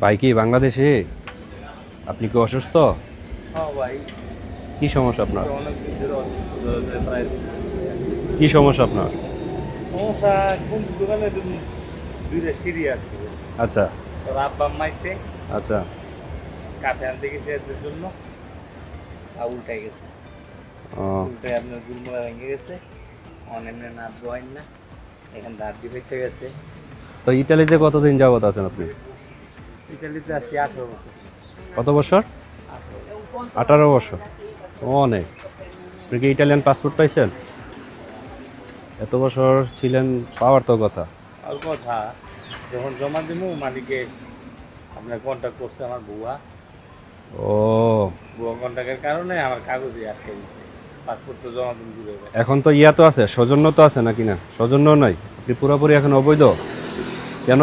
ভাই কি বাংলাদেশে? আপনি কি অসুস্থ? হ্যাঁ কি সমস্যা আপনার? কি সমস্যা আপনার? আচ্ছা। আচ্ছা। কাফে আনতে গেছে এদের জন্য। আর উল্টাই গেছে। উল্টাই আপনার ভেঙে গেছে। অনেমনে না। এখান দিয়ে গেছে। তো ইটালিতে কতদিন যাবত আছেন আপনি? ইতালিতে আছি আঠারো বছর। কত বছর? আঠারো বছর। অনেক। আপনি কি ইটালিয়ান পাসপোর্ট পাইছেন? এত বছর ছিলেন পাওয়ার তো কথা। আর কথা যখন জমা দিব মালিকে আপনার কন্ট্যাক্ট করছে আমার বুয়া। ও। বুয়া কন্ট্যাক্টের কারণে আমার কাগজে আটকে দিচ্ছে পাসপোর্ট তো জমা দিন দূরে এখন তো ইয়া তো আছে সৌজন্য তো আছে নাকি না? সৌজন্য নাই। আপনি পুরোপুরি এখন অবৈধ? কেন?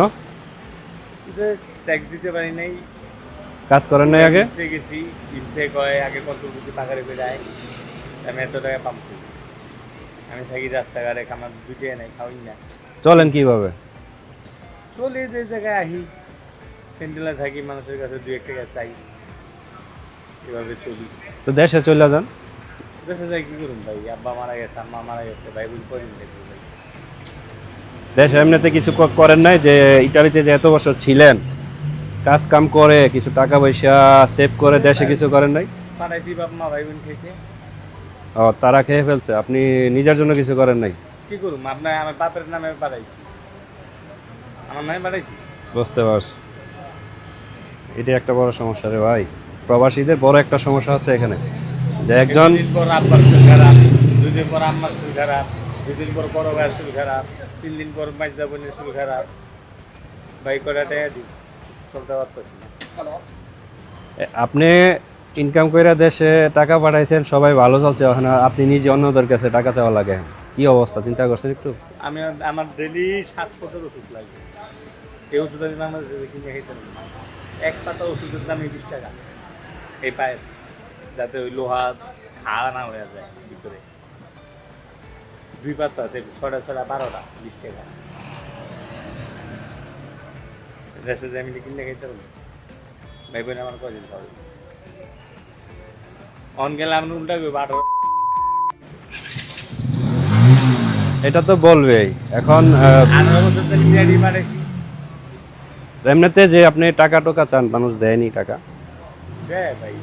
ট্যাক্স দিতে পারি নাই। কাজ করেন নাই আগে? ইনসে গেছি ইনসে কয় আগে কত বুঝি পাকারে বেড়ায়। আমি এত টাকা পাম করি। আমি থাকি রাস্তাঘাটে আমার দুইটাই নাই খাওয়াই না। চলেন কীভাবে? চলে যে জায়গায় আহি। সেন্টেলে থাকি মানুষের কাছে দুই এক টাকা চাই। এভাবে চলি। তো দেশে চলে যান। দেশে যাই কি করুন ভাই? আব্বা মারা গেছে আম্মা মারা গেছে ভাই বুঝ করেন দেখব ভাই? দেশে এমনিতে কিছু করেন নাই যে ইটালিতে যে এত বছর ছিলেন কাজ কাম করে কিছু টাকা পয়সা সেভ করে দেশে কিছু করেন নাই? ও তারা খেয়ে ফেলছে। আপনি নিজের জন্য কিছু করেন নাই? কি করুম? আপনার আমার বাপের নামে আমার নামে বুঝতে পারছি। এটা একটা বড় সমস্যা রে ভাই। প্রবাসীদের বড় একটা সমস্যা হচ্ছে এখানে। যে একজন দুদিন পর আম্মার শরীর খারাপ দুদিন পর বড় ভাইয়ের শরীর খারাপ। তিন দিন পর মাইজা বোনের শরীর খারাপ ভাই কটা টাকা দিস? চলতে পারতেছি না। আপনি ইনকাম করে দেশে টাকা পাঠাইছেন সবাই ভালো চলছে ওখানে আপনি নিজে অন্যদের কাছে টাকা চাওয়া লাগে। কি অবস্থা চিন্তা করছেন একটু? আমি আমার ডেলি সাত পথের ওষুধ লাগে। এই ওষুধ আমি বাংলাদেশে কিনে খাইতে এক পাতা ওষুধের দাম বিশ টাকা। এই পায়ের যাতে ওই লোহা খাওয়া না হয়ে যায় ভিতরে। দুই পাতা ছটা ছটা বারোটা বিশ টাকা। দেশে যে আমি কিনে খাইতে পারি ভাই বোন আমার কদিন পাবে? অন গেলে আমি উল্টা করব আঠারো এটা তো বলবেই। এখন আঠারো বছর থেকে বিয়ারি পাঠাইছি এমনিতে যে আপনি টাকা টোকা চান মানুষ দেয়নি টাকা। দেয় ভাই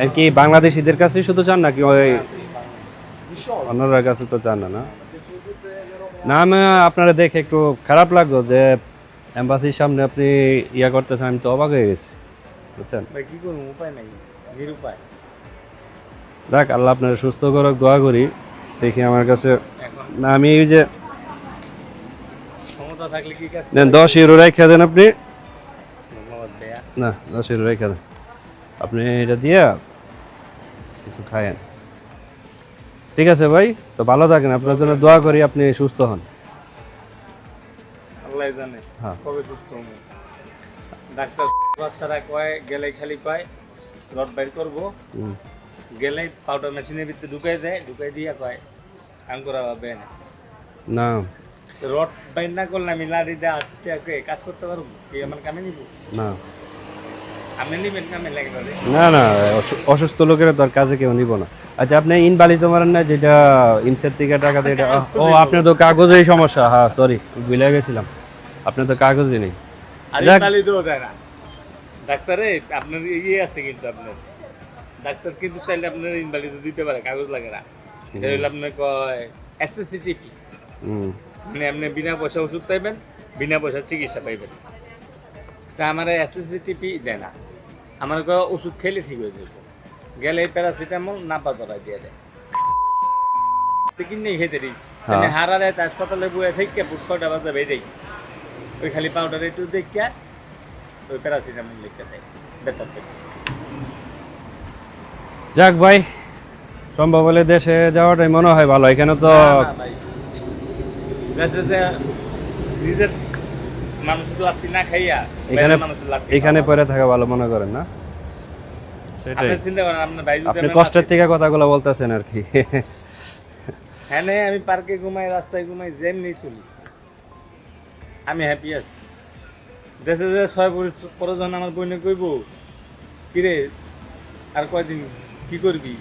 আর কি বাংলাদেশিদের কাছে শুধু চান নাকি ওই অন্যরা কাছে তো চান না। না আমি আপনারা দেখে একটু খারাপ লাগল যে এম্বাসির সামনে আপনি ইয়া করতেছেন আমি তো অবাক হয়ে গেছি বুঝছেন? ভাই কি করব উপায় নাই নিরুপায়। যাক আল্লাহ আপনার সুস্থ করক দোয়া করি দেখি আমার কাছে না আমি এই যে ক্ষমতা থাকলে কি কাজ নেন দশ ইউরো রেখে দেন আপনি। না দশ ইউরো রেখে দেন। আপনি এটা দিয়ে কিছু খায়েন ঠিক আছে ভাই তো ভালো থাকেন আপনার জন্য দোয়া করি আপনি সুস্থ হন। আল্লাহ জানে হ্যাঁ। কবে সুস্থ হব। ডাক্তার বাচ্চারা কয় গেলে খালি রড বাইর করব। গেলেই পাউডার মেশিনের ভিতরে ঢুকাই দেয় ঢুকাই দিয়া কয় ভাবে না না। রড বাইর না করলে আমি লাড়ি দিয়ে আটকে কাজ করতে পারব? কি আমার কামে নিব? না আমি নিবেন কামে লাগে ধরে না না অসু- অসুস্থ লোকের কাজে কেউ নিব না। আচ্ছা আপনি মারেন না যেটা ইনসের থেকে টাকা দিয়ে ও আপনার তো কাগজেই সমস্যা। হ্যাঁ সরি ভুলে গেছিলাম। আপনার তো কাগজই নেই। ডাক্তারে আপনার ইয়ে আছে কিন্তু আপনার। ডাক্তার কিন্তু চাইলে আপনার ইনভালিড দিতে পারে কাগজ লাগে না। এটা হলো আপনার কয় এসএসসিটিপি মানে আপনি বিনা পয়সা ওষুধ পাইবেন বিনা পয়সা চিকিৎসা পাইবেন। তা আমার এসএসসিটিপি দেয় না। আমার ওষুধ খেলে ঠিক হয়ে যাবে। গেলে প্যারাসিটামল না পাতলা দিয়ে দেয়। কিনে খেতে দিই। হ্যাঁ। হারা দেয় হাসপাতালে বয়ে থেকে ছটা বাজে বেরিয়ে ওই খালি পাউডার একটু দেখিয়া ওই প্যারাসিটামল লিখতে দেয়। বেতার থেকে যাক ভাই সম্ভব হলে দেশে যাওয়াটাই মনে হয় ভালো। এখানে তো। দেশে নিজের মানুষের লাত্তি না খাইয়া এখানে মানুষের লাত্তি এখানে পরে থাকা ভালো মনে করেন না? আপনি চিন্তা করেন আপনার ভাই আপনি আমার কষ্টের থেকে কথাগুলো বলতেছেন আর কি। হ্যাঁ নে, আমি পার্কে ঘুমাই রাস্তায় ঘুমাই যেমনি চলি। আমি হ্যাপি আছি। দেশে যে ছয় পরে যখন আমার বইনে কইব কিরে আর কয়দিন কি করবি?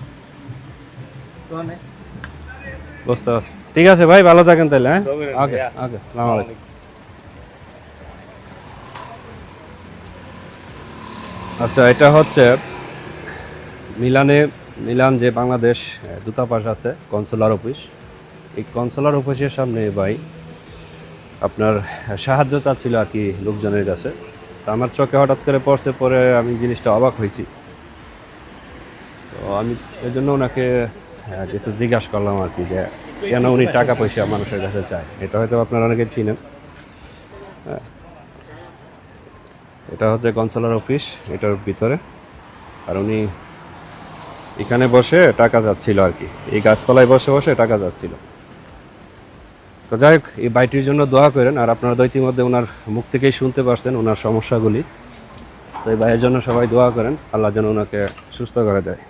বুঝতে পারছি। ঠিক আছে ভাই ভালো থাকেন তাহলে হ্যাঁ? ওকে ওকে সালাম আচ্ছা এটা হচ্ছে মিলানে, মিলান যে বাংলাদেশ দূতাবাস আছে কনসুলার অফিস এই কনসুলার অফিসের সামনে ভাই আপনার সাহায্য চাচ্ছিল আর কি লোকজনের কাছে। তো আমার চোখে হঠাৎ করে পড়ছে, পরে আমি জিনিসটা অবাক হয়েছি। তো আমি এই জন্য ওনাকে কিছু জিজ্ঞাসা করলাম আর কি যে কেন উনি টাকা পয়সা মানুষের কাছে চায়। এটা হয়তো আপনারা অনেকে চিনেন। হ্যাঁ। এটা হচ্ছে কনসোলার অফিস, এটার ভিতরে। আর উনি এখানে বসে টাকা যাচ্ছিল আর কি। এই গাছতলায় বসে বসে টাকা যাচ্ছিল। তো যাই হোক, এই বাড়িটির জন্য দোয়া করেন, আর আপনারা তো ইতিমধ্যে ওনার মুখ থেকেই শুনতে পারছেন ওনার সমস্যাগুলি। তো এই ভাইয়ের জন্য সবাই দোয়া করেন, আল্লাহ যেন ওনাকে সুস্থ করে দেয়।